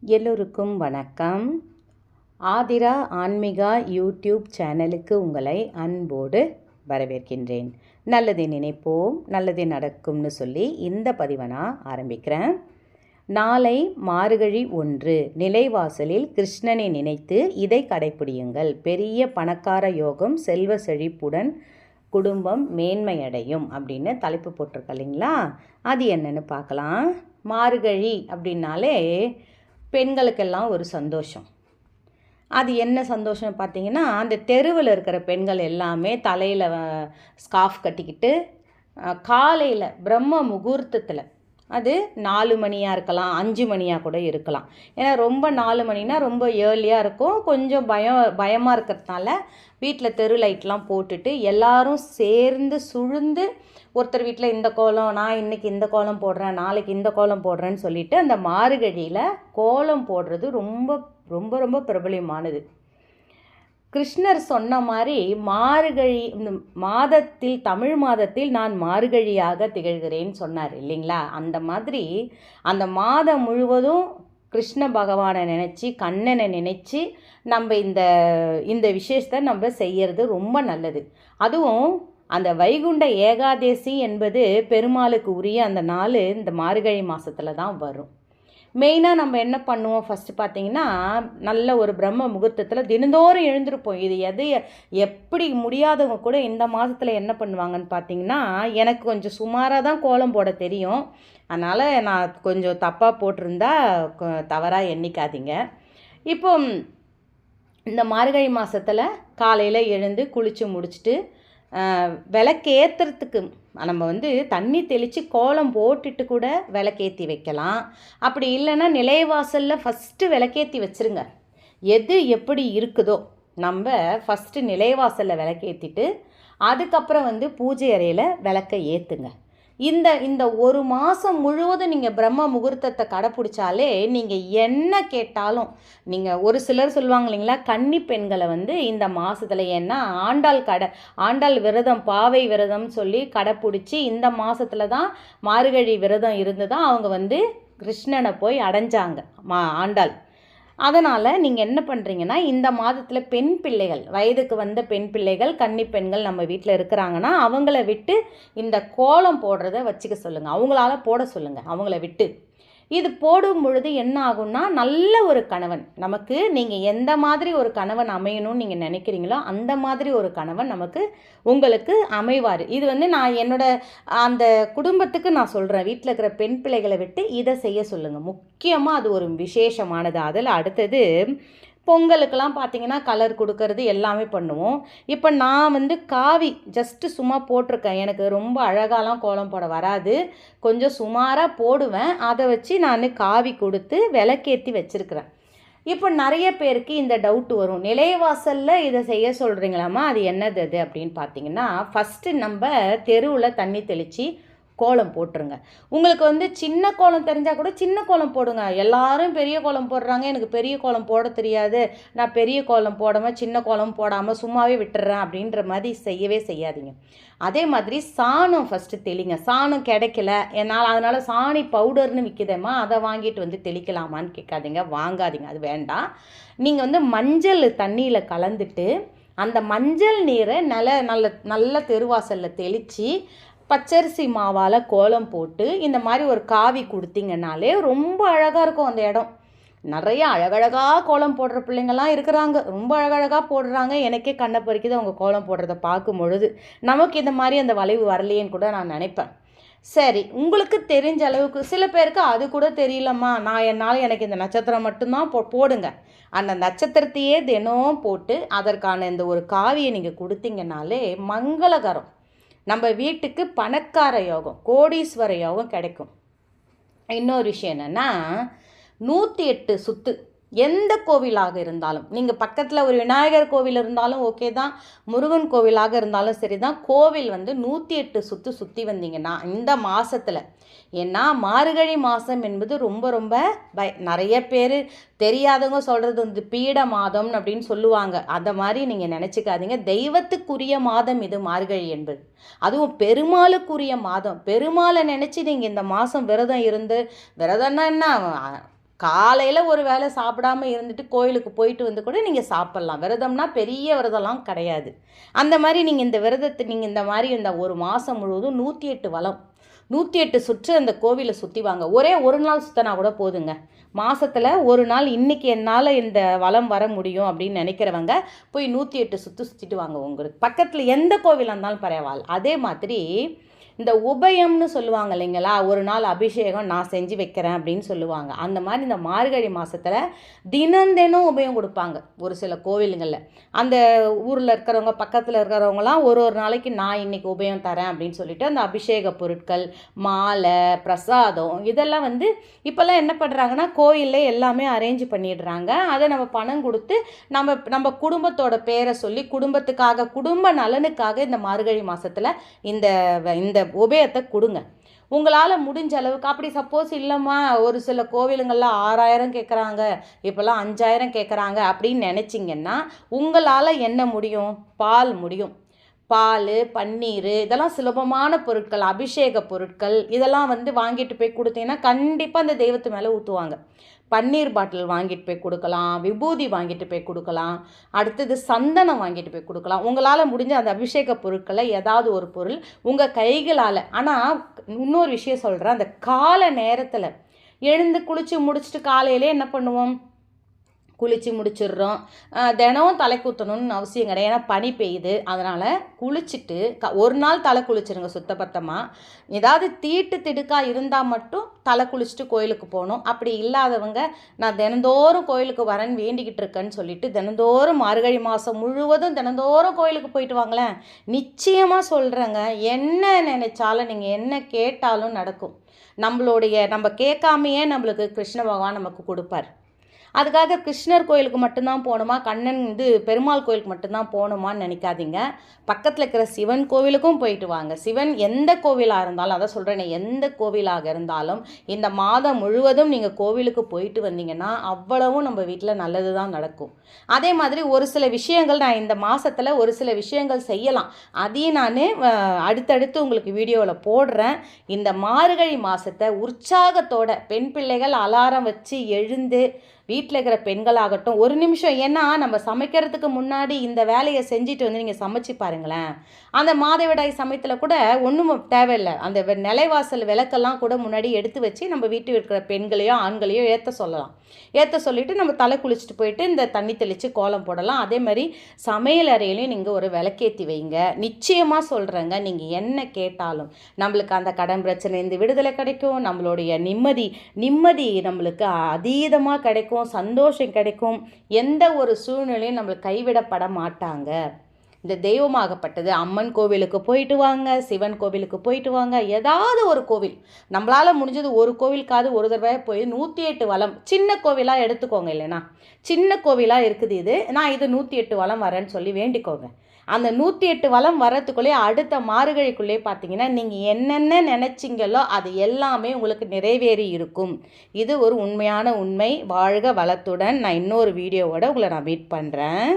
எல்லோருக்கும் வணக்கம். ஆதிரா ஆன்மிகா யூடியூப் சேனலுக்கு உங்களை அன்போடு வரவேற்கின்றேன். நல்லதை நினைப்போம் நல்லதே நடக்கும்னு சொல்லி இந்த பதிவை நான் ஆரம்பிக்கிறேன். நாளை மார்கழி ஒன்று நிலைவாசலில் கிருஷ்ணனை நினைத்து இதை கடைப்பிடியுங்கள். பெரிய பணக்கார யோகம் செல்வ செழிப்புடன் குடும்பம் மேன்மையடையும் அப்படின்னு தலைப்பு போட்டிருக்க இல்லைங்களா? அது என்னன்னு பார்க்கலாம். மார்கழி அப்படின்னாலே பெண்களுக்கெல்லாம் ஒரு சந்தோஷம். அது என்ன சந்தோஷம் பார்த்தீங்கன்னா அந்த தெருவில் இருக்கிற பெண்கள் எல்லாமே தலையில் ஸ்கார்ஃப் கட்டிக்கிட்டு காலையில் பிரம்ம முகூர்த்தத்தில் அது நாலு மணியாக இருக்கலாம் அஞ்சு மணியாக கூட இருக்கலாம். ஏன்னா ரொம்ப நாலு மணினா ரொம்ப ஏர்லியாக இருக்கும். கொஞ்சம் பயம் பயமாக இருக்கிறதுனால வீட்டில் தெரு லைட்லாம் போட்டுட்டு எல்லாரும் சேர்ந்து சுழுந்து ஒருத்தர் வீட்டில் இந்த கோலம் நான் இன்றைக்கி இந்த கோலம் போடுறேன் நாளைக்கு இந்த கோலம் போடுறேன்னு சொல்லிட்டு அந்த மார்கழியில் கோலம் போடுறது ரொம்ப ரொம்ப ரொம்ப பிரபலியமானது கிருஷ்ணர் சொன்ன மாதிரி மார்கழி இந்த மாதத்தில் தமிழ் மாதத்தில் நான் மார்கழியாக திகழ்கிறேன்னு சொன்னார் இல்லைங்களா? அந்த மாதிரி அந்த மாதம் முழுவதும் கிருஷ்ண பகவானை நினச்சி கண்ணனை நினச்சி நம்ம இந்த இந்த விஷயத்தை நம்ம செய்கிறது ரொம்ப நல்லது. அதுவும் அந்த வைகுண்ட ஏகாதேசி என்பது பெருமாளுக்கு உரிய அந்த நாள் இந்த மார்கழி மாதத்தில் தான் வரும். மெயினாக நம்ம என்ன பண்ணுவோம்? ஃபஸ்ட்டு பார்த்தீங்கன்னா நல்ல ஒரு பிரம்ம முகூர்த்தத்தில் தினந்தோறும் எழுந்திருப்போம். இது எது? எப்படி முடியாதவங்க கூட இந்த மாதத்தில் என்ன பண்ணுவாங்கன்னு பார்த்தீங்கன்னா எனக்கு கொஞ்சம் சுமாராக தான் கோலம் போட தெரியும். அதனால் நான் கொஞ்சம் தப்பாக போட்டிருந்தா தவறாக எண்ணிக்காதீங்க. இப்போ இந்த மார்கழி மாதத்தில் காலையில் எழுந்து குளித்து முடிச்சுட்டு விளக்கேற்றுறதுக்கு நம்ம வந்து தண்ணி தெளித்து கோலம் போட்டுட்டு கூட விளக்கேற்றி வைக்கலாம். அப்படி இல்லைன்னா நிலைவாசலில் ஃபஸ்ட்டு விளக்கேற்றி வச்சுருங்க. எது எப்படி இருக்குதோ நம்ம ஃபஸ்ட்டு நிலைவாசலில் விளக்கேற்றிட்டு அதுக்கப்புறம் வந்து பூஜை அறையில் விளக்க ஏற்றுங்க இந்த இந்த ஒரு மாதம் முழுவதும் நீங்கள் பிரம்ம முகூர்த்தத்தை கடைப்பிடிச்சாலே நீங்கள் என்ன கேட்டாலும் நீங்கள் ஒரு சிலர் சொல்லுவாங்க இல்லைங்களா கன்னி பெண்களை வந்து இந்த மாதத்தில் ஏன்னா ஆண்டாள் கடை ஆண்டாள் விரதம் பாவை விரதம் சொல்லி கடைப்பிடிச்சி இந்த மாதத்தில் தான் மார்கழி விரதம் இருந்து தான் அவங்க வந்து கிருஷ்ணனை போய் அடைஞ்சாங்க மா ஆண்டாள். அதனால் நீங்கள் என்ன பண்ணுறீங்கன்னா இந்த மாதத்தில் பெண் பிள்ளைகள் வயதுக்கு வந்த பெண் பிள்ளைகள் கன்னி பெண்கள் நம்ம வீட்டில் இருக்கிறாங்கன்னா அவங்கள விட்டு இந்த கோலம் போடுறத வச்சுக்க சொல்லுங்கள் அவங்களால போட சொல்லுங்கள் அவங்கள விட்டு. இது போடும் பொழுது என்ன ஆகும்னா நல்ல ஒரு கணவன். நமக்கு நீங்கள் எந்த மாதிரி ஒரு கணவன் அமையணும்னு நீங்கள் நினைக்கிறீங்களோ அந்த மாதிரி ஒரு கணவன் நமக்கு உங்களுக்கு அமைவார். இது வந்து நான் என்னோட அந்த குடும்பத்துக்கு நான் சொல்கிறேன் வீட்டில் இருக்கிற பெண் பிள்ளைகளை விட்டு இதை செய்ய சொல்லுங்கள் முக்கியமாக அது ஒரு விசேஷமானது. அதில் அடுத்தது பொங்கலுக்கெல்லாம் பார்த்தீங்கன்னா கலர் கொடுக்கறது எல்லாமே பண்ணுவோம். இப்போ நான் வந்து காவி ஜஸ்ட்டு சும்மா போட்டிருக்கேன். எனக்கு ரொம்ப அழகாலாம் கோலம் போட வராது. கொஞ்சம் சுமாராக போடுவேன். அதை வச்சு நான் காவி கொடுத்து விளக்கேற்றி வச்சுருக்கிறேன். இப்போ நிறைய பேருக்கு இந்த டவுட் வரும். நிலைவாசலில் இதை செய்ய சொல்கிறீங்களாமா அது என்னது அது அப்படின்னு பார்த்தீங்கன்னா ஃபஸ்ட்டு நம்ம தெருவில் தண்ணி தெளித்து கோலம் போட்டுருங்க. உங்களுக்கு வந்து சின்ன கோலம் தெரிஞ்சால் கூட சின்ன கோலம் போடுங்க. எல்லாரும் பெரிய கோலம் போடுறாங்க. எனக்கு பெரிய கோலம் போட தெரியாது. நான் பெரிய கோலம் போடாமல் சின்ன கோலம் போடாமல் சும்மாவே விட்டுறேன் அப்படின்ற மாதிரி செய்யவே செய்யாதீங்க. அதே மாதிரி சாணம் ஃபஸ்ட்டு தெளிங்க. சாணம் கிடைக்கல. என்னால் அதனால் சாணி பவுடர்னு விற்கிதேம்மா அதை வாங்கிட்டு வந்து தெளிக்கலாமான்னு கேட்காதீங்க. வாங்காதீங்க. அது வேண்டாம். நீங்கள் வந்து மஞ்சள் தண்ணியில் கலந்துட்டு அந்த மஞ்சள் நீரை நல்ல நல்ல நல்ல தெருவாசலில் தெளித்து பச்சரிசி மாவால் கோலம் போட்டு இந்த மாதிரி ஒரு காவி கொடுத்தீங்கன்னாலே ரொம்ப அழகாக இருக்கும் அந்த இடம். நிறைய அழகழகாக கோலம் போடுற பிள்ளைங்கள்லாம் இருக்கிறாங்க. ரொம்ப அழகழகாக போடுறாங்க. எனக்கே கண்ணை பறிக்குது அவங்க கோலம் போடுறத பார்க்கும் பொழுது. நமக்கு இந்த மாதிரி அந்த வளைவு வரலையேன்னு கூட நான் நினைப்பேன். சரி உங்களுக்கு தெரிஞ்ச அளவுக்கு சில பேருக்கு அது கூட தெரியலம்மா. நான் என்னால் எனக்கு இந்த நட்சத்திரம் மட்டும்தான் போ போடுங்க. அந்த நட்சத்திரத்தையே தினம் போட்டு அதற்கான இந்த ஒரு காவியை நீங்கள் கொடுத்தீங்கனாலே மங்களகரம். நம்ம வீட்டுக்கு பணக்கார யோகம் கோடீஸ்வர யோகம் கிடைக்கும். இன்னொரு விஷயம் என்னென்னா நூற்றி எட்டு சுத்து எந்த கோவிலாக இருந்தாலும் நீங்கள் பக்கத்தில் ஒரு விநாயகர் கோவில் இருந்தாலும் ஓகே தான் முருகன் கோவிலாக இருந்தாலும் சரி தான் கோவில் வந்து நூற்றி எட்டு சுற்று சுற்றி வந்தீங்கன்னா இந்த மாதத்தில் ஏன்னா மார்கழி மாதம் என்பது ரொம்ப ரொம்ப பய நிறைய பேர் தெரியாதவங்க சொல்கிறது வந்து பீட மாதம் அப்படின்னு சொல்லுவாங்க. அந்த மாதிரி நீங்கள் நினச்சிக்காதீங்க. தெய்வத்துக்குரிய மாதம் இது மார்கழி என்பது. அதுவும் பெருமாளுக்குரிய மாதம். பெருமாளை நினச்சி நீங்கள் இந்த மாதம் விரதம் இருந்து விரதம்னா என்ன? காலையில் ஒரு வேளை சாப்பிடாம இருந்துட்டு கோயிலுக்கு போயிட்டு வந்து கூட நீங்கள் சாப்பிட்லாம். விரதம்னா பெரிய விரதம்லாம் கிடையாது. அந்த மாதிரி நீங்கள் இந்த விரதத்தை நீங்கள் இந்த மாதிரி இந்த ஒரு மாதம் முழுவதும் நூற்றி எட்டு வளம் நூற்றி எட்டு சுற்று அந்த கோவிலை சுற்றி வாங்க. ஒரே ஒரு நாள் சுற்றினா கூட போதுங்க. மாதத்தில் ஒரு நாள் இன்றைக்கி என்னால் இந்த வளம் வர முடியும் அப்படின்னு நினைக்கிறவங்க போய் நூற்றி எட்டு சுற்று சுற்றிட்டு வாங்க. உங்களுக்கு பக்கத்தில் எந்த கோவிலாக இருந்தாலும் பரவாயில்ல. அதே மாதிரி இந்த உபயம்னு சொல்லுவாங்க இல்லைங்களா? ஒரு நாள் அபிஷேகம் நான் செஞ்சு வைக்கிறேன் அப்படின்னு சொல்லுவாங்க. அந்த மாதிரி இந்த மார்கழி மாதத்தில் தினம் தினம் உபயம் கொடுப்பாங்க. ஒரு சில கோவிலுங்களில் அந்த ஊரில் இருக்கிறவங்க பக்கத்தில் இருக்கிறவங்களாம் ஒரு ஒரு நாளைக்கு நான் இன்னைக்கு உபயம் தரேன் அப்படின்னு சொல்லிட்டு அந்த அபிஷேக பொருட்கள் மாலை பிரசாதம் இதெல்லாம் வந்து இப்போல்லாம் என்ன பண்ணுறாங்கன்னா கோயிலில் எல்லாமே அரேஞ்ச் பண்ணிடுறாங்க. அதை நம்ம பணம் கொடுத்து நம்ம நம்ம குடும்பத்தோட பேரை சொல்லி குடும்பத்துக்காக குடும்ப நலனுக்காக இந்த மார்கழி மாதத்தில் இந்த இந்த உபயத்தை கொடுங்க. உங்களால் முடிஞ்ச அளவுக்கு அப்படி சப்போஸ் இல்லைம்மா ஒரு சில கோவிலுங்களில் ஆறாயிரம் கேட்குறாங்க இப்போல்லாம் அஞ்சாயிரம் கேட்குறாங்க அப்படின்னு நினச்சிங்கன்னா உங்களால் என்ன முடியும்? பால் முடியும். பால் பன்னீர் இதெல்லாம் சுலபமான பொருட்கள் அபிஷேக பொருட்கள் இதெல்லாம் வந்து வாங்கிட்டு போய் கொடுத்தீங்கன்னா கண்டிப்பாக அந்த தெய்வத்து மேலே ஊற்றுவாங்க பன்னீர் பாட்டில் வாங்கிட்டு போய் கொடுக்கலாம் விபூதி வாங்கிட்டு போய் கொடுக்கலாம் அடுத்தது சந்தனம் வாங்கிட்டு போய் கொடுக்கலாம். உங்களால் முடிஞ்ச அந்த அபிஷேக பொருட்களை ஏதாவது ஒரு பொருள் உங்கள் கைகளால். ஆனால் இன்னொரு விஷயம் சொல்கிறேன் அந்த கால நேரத்தில் எழுந்து குளித்து முடிச்சுட்டு காலையிலே என்ன பண்ணுவோம்? குளித்து முடிச்சிடுறோம். தினமும் தலை குத்தணும்னு அவசியம் கிடையாது. ஏன்னா பனி பெய்யுது. அதனால் குளிச்சுட்டு க ஒரு நாள் தலை குளிச்சிருங்க சுத்தபத்தமாக ஏதாவது தீட்டு திடுக்காக இருந்தால் மட்டும் தலை குளிச்சுட்டு கோயிலுக்கு போகணும். அப்படி இல்லாதவங்க நான் தினந்தோறும் கோயிலுக்கு வரேன்னு வேண்டிக்கிட்டு இருக்கேன்னு சொல்லிட்டு தினந்தோறும் மார்கழி மாதம் முழுவதும் தினந்தோறும் கோயிலுக்கு போயிட்டு வாங்களேன். நிச்சயமாக சொல்கிறேங்க என்ன நினைச்சாலும் நீங்கள் என்ன கேட்டாலும் நடக்கும். நம்மளுடைய நம்ம கேட்காமையே நம்மளுக்கு கிருஷ்ண பகவான் நமக்கு கொடுப்பார். அதுக்காக கிருஷ்ணர் கோயிலுக்கு மட்டும்தான் போகணுமா? கண்ணன் இது பெருமாள் கோயிலுக்கு மட்டும்தான் போகணுமான்னு நினைக்காதீங்க. பக்கத்தில் இருக்கிற சிவன் கோவிலுக்கும் போயிட்டு வாங்க. சிவன் எந்த கோவிலாக இருந்தாலும் அதை சொல்கிறேன் எந்த கோவிலாக இருந்தாலும் இந்த மாதம் முழுவதும் நீங்கள் கோவிலுக்கு போயிட்டு வந்தீங்கன்னா அவ்வளவும் நம்ம வீட்டில் நல்லது தான் நடக்கும். அதே மாதிரி ஒரு சில விஷயங்கள் நான் இந்த மாதத்தில் ஒரு சில விஷயங்கள் செய்யலாம். அதையும் நான் அடுத்தடுத்து உங்களுக்கு வீடியோவில் போடுறேன். இந்த மார்கழி மாதத்தை உற்சாகத்தோட பெண் பிள்ளைகள் அலாரம் வச்சு எழுந்து வீட்டில் இருக்கிற பெண்களாகட்டும் ஒரு நிமிஷம் ஏன்னா நம்ம சமைக்கிறதுக்கு முன்னாடி இந்த வேலையை செஞ்சுட்டு வந்து நீங்கள் சமைச்சு பாருங்களேன். அந்த மாதவிடாய் சமயத்தில் கூட ஒன்றும் தேவையில்லை. அந்த நிலைவாசல் விளக்கெல்லாம் கூட முன்னாடி எடுத்து வச்சு நம்ம வீட்டில் இருக்கிற பெண்களையோ ஆண்களையோ ஏற்ற சொல்லலாம். ஏற்ற சொல்லிவிட்டு நம்ம தலை குளிச்சுட்டு போயிட்டு இந்த தண்ணி தெளித்து கோலம் போடலாம். அதே மாதிரி சமையல் அறையிலையும் நீங்கள் ஒரு விளக்கேற்றி வைங்க. நிச்சயமாக சொல்கிறேங்க நீங்கள் என்ன கேட்டாலும் நம்மளுக்கு அந்த கடன் பிரச்சனை இந்த விடுதலை கிடைக்கும். நம்மளுடைய நிம்மதி நிம்மதி நம்மளுக்கு அதீதமாக கிடைக்கும். சந்தோஷம் கிடைக்கும். எந்த ஒரு சூழ்நிலையும் நம்மளுக்கு கைவிடப்பட மாட்டாங்க. இந்த தெய்வமாகப்பட்டது. அம்மன் கோவிலுக்கு போயிட்டு வாங்க சிவன் கோவிலுக்கு போயிட்டு வாங்க. ஏதாவது ஒரு கோவில். நம்மளால் முடிஞ்சது ஒரு கோவிலுக்காவது ஒரு தடவை போய் நூற்றி எட்டு வளம் சின்ன கோவிலாக எடுத்துக்கோங்க இல்லைனா. சின்ன கோவிலாக இருக்குது இது. நான் இது நூற்றி எட்டு வளம் வரேன்னு சொல்லி வேண்டிக்கோங்க. அந்த நூற்றி எட்டு வளம் வரத்துக்குள்ளே அடுத்த மாறுகழிக்குள்ளே பார்த்தீங்கன்னா நீங்கள் என்னென்ன நினச்சிங்களோ அது எல்லாமே உங்களுக்கு நிறைவேறி இருக்கும். இது ஒரு உண்மையான உண்மை. வாழ்க வளத்துடன். நான் இன்னொரு வீடியோவோட உங்களை நான் மீட் பண்ணுறேன்